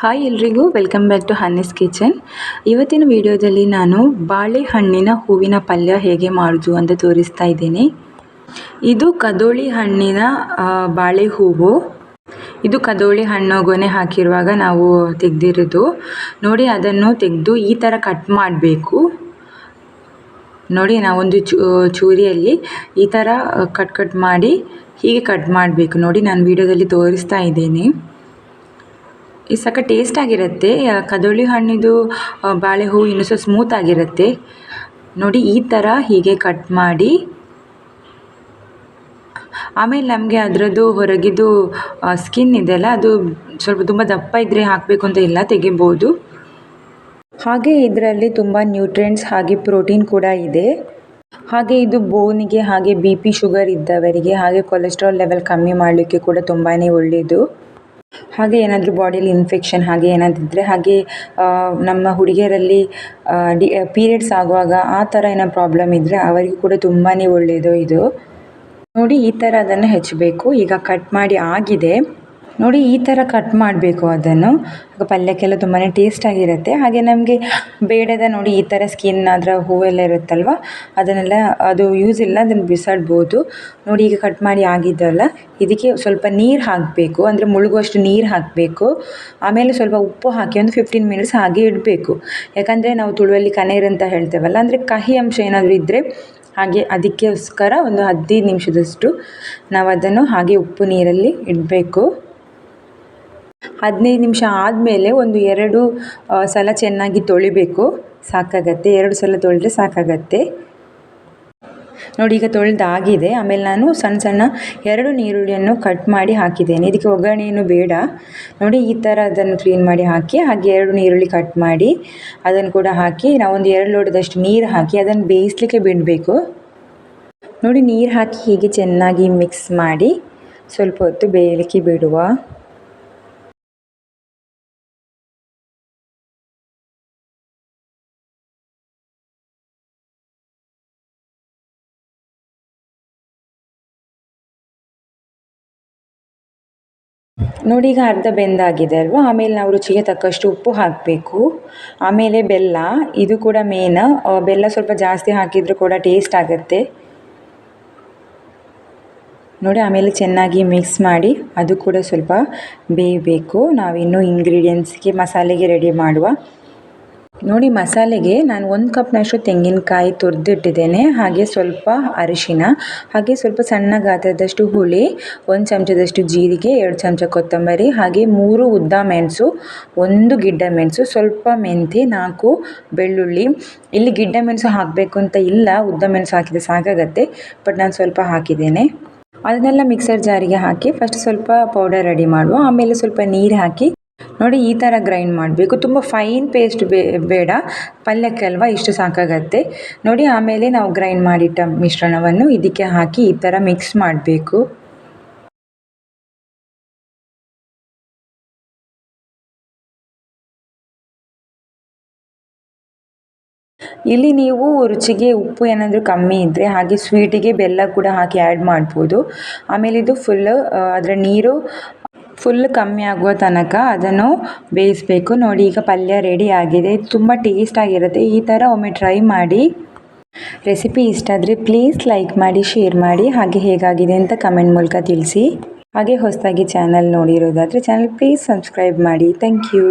Hi ಎಲ್ರಿಗೂ welcome back to Hanni's kitchen ಇವತ್ತಿನ ವಿಡಿಯೋದಲ್ಲಿ ನಾನು ಬಾಳೆಹಣ್ಣಿನ ಹೂವಿನ ಪಲ್ಯ ಹೇಗೆ ಮಾಡೋದು ಅಂತ ತೋರಿಸ್ತಾ ಇದ್ದೀನಿ. ಇದು ಕದೋಳಿ ಹಣ್ಣಿನ ಬಾಳೆ ಹೂವು ಇದು ಕದೋಳಿ ಹಣ್ಣು ಗೊನೆ ಹಾಕಿರುವಾಗ ನಾವು ತೆಗೆದಿರೋದು. ನೋಡಿ, ಅದನ್ನು ತೆಗೆದು ಈ ಥರ ಕಟ್ ಮಾಡಬೇಕು. ನೋಡಿ, ನಾವೊಂದು ಚೂ, ಚೂರಿಯಲ್ಲಿ ಈ ಥರ ಕಟ್ ಕಟ್ ಮಾಡಿ ಹೀಗೆ ಕಟ್ ಮಾಡಬೇಕು. ನೋಡಿ, ನಾನು ವಿಡಿಯೋದಲ್ಲಿ ತೋರಿಸ್ತಾ ಇದ್ದೀನಿ. ಈ ಸಕ ಟೇಸ್ಟ್ ಆಗಿರುತ್ತೆ ಆ, ಕದೋಳಿ ಹಣ್ಣಿದು ಬಾಳೆ ಹೂವು ಇನ್ನೂ ಸ್ಮೂತ್ ಆಗಿರುತ್ತೆ. ನೋಡಿ ಈ ಥರ ಹೀಗೆ ಕಟ್ ಮಾಡಿ. ಆಮೇಲೆ ನಮಗೆ ಅದರದ್ದು ಹೊರಗಿದ್ದು ಸ್ಕಿನ್ ಇದೆಯಲ್ಲ ಅದು ಸ್ವಲ್ಪ ತುಂಬ ದಪ್ಪ ಇದ್ದರೆ ಹಾಕಬೇಕು ಅಂತ ಇಲ್ಲ ತೆಗಿಬೋದು. ಹಾಗೆ ಇದರಲ್ಲಿ ತುಂಬ ನ್ಯೂಟ್ರಿಯೆಂಟ್ಸ್ ಹಾಗೆ ಪ್ರೋಟೀನ್ ಕೂಡ ಇದೆ. ಹಾಗೆ ಇದು ಬೋನಿಗೆ ಹಾಗೆ ಬಿ ಪಿ ಶುಗರ್ ಇದ್ದವರಿಗೆ ಹಾಗೆ ಕೊಲೆಸ್ಟ್ರಾಲ್ ಲೆವೆಲ್ ಕಮ್ಮಿ ಮಾಡಲಿಕ್ಕೆ ಕೂಡ ತುಂಬಾ ಒಳ್ಳೆಯದು ಹಾಗೆ ಏನಾದರೂ ಬಾಡಿಯಲ್ಲಿ ಇನ್ಫೆಕ್ಷನ್ ಹಾಗೆ ಏನಾದರೂ ಇದ್ದರೆ ಹಾಗೆ ನಮ್ಮ ಹುಡುಗಿಯರಲ್ಲಿ ಡಿ ಪೀರಿಯಡ್ಸ್ ಆಗುವಾಗ ಆ ಥರ ಏನೋ ಪ್ರಾಬ್ಲಮ್ ಇದ್ದರೆ ಅವರಿಗೂ ಕೂಡ ತುಂಬಾ ಒಳ್ಳೆಯದು ಇದು. ನೋಡಿ ಈ ಥರ ಅದನ್ನು ಹೆಚ್ಚಬೇಕು. ಈಗ ಕಟ್ ಮಾಡಿ ಆಗಿದೆ. ನೋಡಿ ಈ ಥರ ಕಟ್ ಮಾಡಬೇಕು ಅದನ್ನು. ಪಲ್ಯಕ್ಕೆಲ್ಲ ತುಂಬಾ ಟೇಸ್ಟಾಗಿರುತ್ತೆ ಹಾಗೆ ನಮಗೆ ಬೇಡದ ನೋಡಿ ಈ ಥರ ಸ್ಕಿನ್ ಅದರ ಹೂವೆಲ್ಲ ಇರುತ್ತಲ್ವ? ಅದನ್ನೆಲ್ಲ, ಅದು ಯೂಸ್ ಇಲ್ಲ ಅದನ್ನು ಬಿಸಾಡ್ಬೋದು. ನೋಡಿ ಈಗ ಕಟ್ ಮಾಡಿ ಆಗಿದ್ದಲ್ಲ, ಇದಕ್ಕೆ ಸ್ವಲ್ಪ ನೀರು ಹಾಕಬೇಕು. ಅಂದರೆ ಮುಳುಗುವಷ್ಟು ನೀರು ಹಾಕಬೇಕು. ಆಮೇಲೆ ಸ್ವಲ್ಪ ಉಪ್ಪು ಹಾಕಿ ಒಂದು ಫಿಫ್ಟೀನ್ ಮಿನಿಟ್ಸ್ ಹಾಗೆ ಇಡಬೇಕು. ಯಾಕಂದರೆ ನಾವು ತುಳುವಲ್ಲಿ ಕನೇರ್ ಅಂತ ಹೇಳ್ತೇವಲ್ಲ, ಅಂದರೆ ಕಹಿ ಅಂಶ ಏನಾದರೂ ಇದ್ದರೆ ಹಾಗೆ ಅದಕ್ಕೋಸ್ಕರ ಒಂದು ಹದಿನೈದು ನಿಮಿಷದಷ್ಟು ನಾವು ಅದನ್ನು ಹಾಗೆ ಉಪ್ಪು ನೀರಲ್ಲಿ ಇಡಬೇಕು. ಹದಿನೈದು ನಿಮಿಷ ಆದಮೇಲೆ ಒಂದು ಎರಡು ಸಲ ಚೆನ್ನಾಗಿ ತೊಳಿಬೇಕು. ಸಾಕಾಗತ್ತೆ. ಎರಡು ಸಲ ತೊಳೆದ್ರೆ ಸಾಕಾಗತ್ತೆ. ನೋಡಿ, ಈಗ ತೊಳೆದಾಗಿದೆ ಆಮೇಲೆ ನಾನು ಸಣ್ಣ ಸಣ್ಣ ಎರಡು ನೀರುಳ್ಳಿಯನ್ನು ಕಟ್ ಮಾಡಿ ಹಾಕಿದ್ದೇನೆ. ಇದಕ್ಕೆ ಒಗ್ಗರಣೆ ಏನು ಬೇಡ. ನೋಡಿ, ಈ ಥರ ಅದನ್ನು ಕ್ಲೀನ್ ಮಾಡಿ ಹಾಕಿ, ಹಾಗೆ ಎರಡು ನೀರುಳ್ಳಿ ಕಟ್ ಮಾಡಿ ಅದನ್ನು ಕೂಡ ಹಾಕಿ ನಾವೊಂದು ಎರಡು ಲೋಟದಷ್ಟು ನೀರು ಹಾಕಿ ಅದನ್ನು ಬೇಯಿಸ್ಲಿಕ್ಕೆ ಬಿಡಬೇಕು. ನೋಡಿ, ನೀರು ಹಾಕಿ ಹೀಗೆ ಚೆನ್ನಾಗಿ ಮಿಕ್ಸ್ ಮಾಡಿ ಸ್ವಲ್ಪ ಹೊತ್ತು ಬೇಯಲಿಕ್ಕೆ ಬಿಡುವ. ನೋಡಿ ಈಗ ಅರ್ಧ ಬೆಂದಾಗಿದೆ ಅಲ್ವಾ? ಆಮೇಲೆ ನಾವು ರುಚಿಗೆ ತಕ್ಕಷ್ಟು ಉಪ್ಪು ಹಾಕಬೇಕು. ಆಮೇಲೆ ಬೆಲ್ಲ, ಇದು ಕೂಡ ಮೇನ್ ಬೆಲ್ಲ ಸ್ವಲ್ಪ ಜಾಸ್ತಿ ಹಾಕಿದರೂ ಕೂಡ ಟೇಸ್ಟ್ ಆಗುತ್ತೆ. ನೋಡಿ ಆಮೇಲೆ ಚೆನ್ನಾಗಿ ಮಿಕ್ಸ್ ಮಾಡಿ ಅದು ಕೂಡ ಸ್ವಲ್ಪ ಬೇಯಬೇಕು. ನಾವಿನ್ನೂ ಇಂಗ್ರೀಡಿಯೆಂಟ್ಸ್ಗೆ ಮಸಾಲೆಗೆ ರೆಡಿ ಮಾಡುವ. ನೋಡಿ, ಮಸಾಲೆಗೆ ನಾನು ಒಂದು ಕಪ್ನಷ್ಟು ತೆಂಗಿನಕಾಯಿ ತುರಿದಿಟ್ಟಿದ್ದೇನೆ. ಹಾಗೆ ಸ್ವಲ್ಪ ಅರಿಶಿನ, ಹಾಗೆ ಸ್ವಲ್ಪ ಸಣ್ಣ ಗಾತ್ರದಷ್ಟು ಹುಳಿ, ಒಂದು ಚಮಚದಷ್ಟು ಜೀರಿಗೆ, ಎರಡು ಚಮಚ ಕೊತ್ತಂಬರಿ, ಹಾಗೆ ಮೂರು ಉದ್ದ ಮೆಣಸು, ಒಂದು ಗಿಡ್ಡ ಮೆಣಸು, ಸ್ವಲ್ಪ ಮೆಂತ್ಯ ನಾಲ್ಕು ಬೆಳ್ಳುಳ್ಳಿ. ಇಲ್ಲಿ ಗಿಡ್ಡ ಮೆಣಸು ಹಾಕಬೇಕು ಅಂತ ಇಲ್ಲ, ಉದ್ದ ಮೆಣಸು ಹಾಕಿದರೆ ಸಾಕಾಗತ್ತೆ, ಬಟ್ ನಾನು ಸ್ವಲ್ಪ ಹಾಕಿದ್ದೇನೆ. ಅದನ್ನೆಲ್ಲ ಮಿಕ್ಸರ್ ಜಾರಿಗೆ ಹಾಕಿ, ಫಸ್ಟ್ ಸ್ವಲ್ಪ ಪೌಡರ್ ರೆಡಿ ಮಾಡುವ. ಆಮೇಲೆ ಸ್ವಲ್ಪ ನೀರು ಹಾಕಿ ನೋಡಿ ಈ ಥರ ಗ್ರೈಂಡ್ ಮಾಡಬೇಕು. ತುಂಬ ಫೈನ್ ಪೇಸ್ಟ್ ಬೇಡ. ಪಲ್ಯಕ್ಕೆ ಅಲ್ವಾ ಇಷ್ಟು ಸಾಕಾಗತ್ತೆ. ನೋಡಿ ಆಮೇಲೆ ನಾವು ಗ್ರೈಂಡ್ ಮಾಡಿಟ್ಟ ಮಿಶ್ರಣವನ್ನು ಇದಕ್ಕೆ ಹಾಕಿ ಈ ಥರ ಮಿಕ್ಸ್ ಮಾಡಬೇಕು. ಇಲ್ಲಿ ನೀವು ರುಚಿಗೆ ಉಪ್ಪು ಏನಾದರೂ ಕಮ್ಮಿ ಇದ್ದರೆ ಹಾಗೆ ಸ್ವೀಟಿಗೆ ಬೆಲ್ಲ ಕೂಡ ಹಾಕಿ ಆ್ಯಡ್ ಮಾಡ್ಬೋದು. ಆಮೇಲೆ ಇದು ಫುಲ್ ಅದರ ನೀರು ಫುಲ್ ಕಮ್ಮಿ ಆಗುವ ತನಕ ಅದನ್ನು ಬೇಯಿಸಬೇಕು. ನೋಡಿ, ಈಗ ಪಲ್ಯ ರೆಡಿ ಆಗಿದೆ. ತುಂಬ ಟೇಸ್ಟ್ ಆಗಿರುತ್ತೆ. ಈ ಥರ ಒಮ್ಮೆ ಟ್ರೈ ಮಾಡಿ ರೆಸಿಪಿ ಇಷ್ಟ ಆದರೆ ಪ್ಲೀಸ್ ಲೈಕ್ ಮಾಡಿ ಶೇರ್ ಮಾಡಿ. ಹಾಗೆ ಹೇಗಾಗಿದೆ ಅಂತ ಕಮೆಂಟ್ ಮೂಲಕ ತಿಳಿಸಿ. ಹಾಗೆ ಹೊಸದಾಗಿ ಚಾನಲ್ ನೋಡಿರೋದಾದರೆ ಚಾನಲ್ ಪ್ಲೀಸ್ ಸಬ್ಸ್ಕ್ರೈಬ್ ಮಾಡಿ. Thank you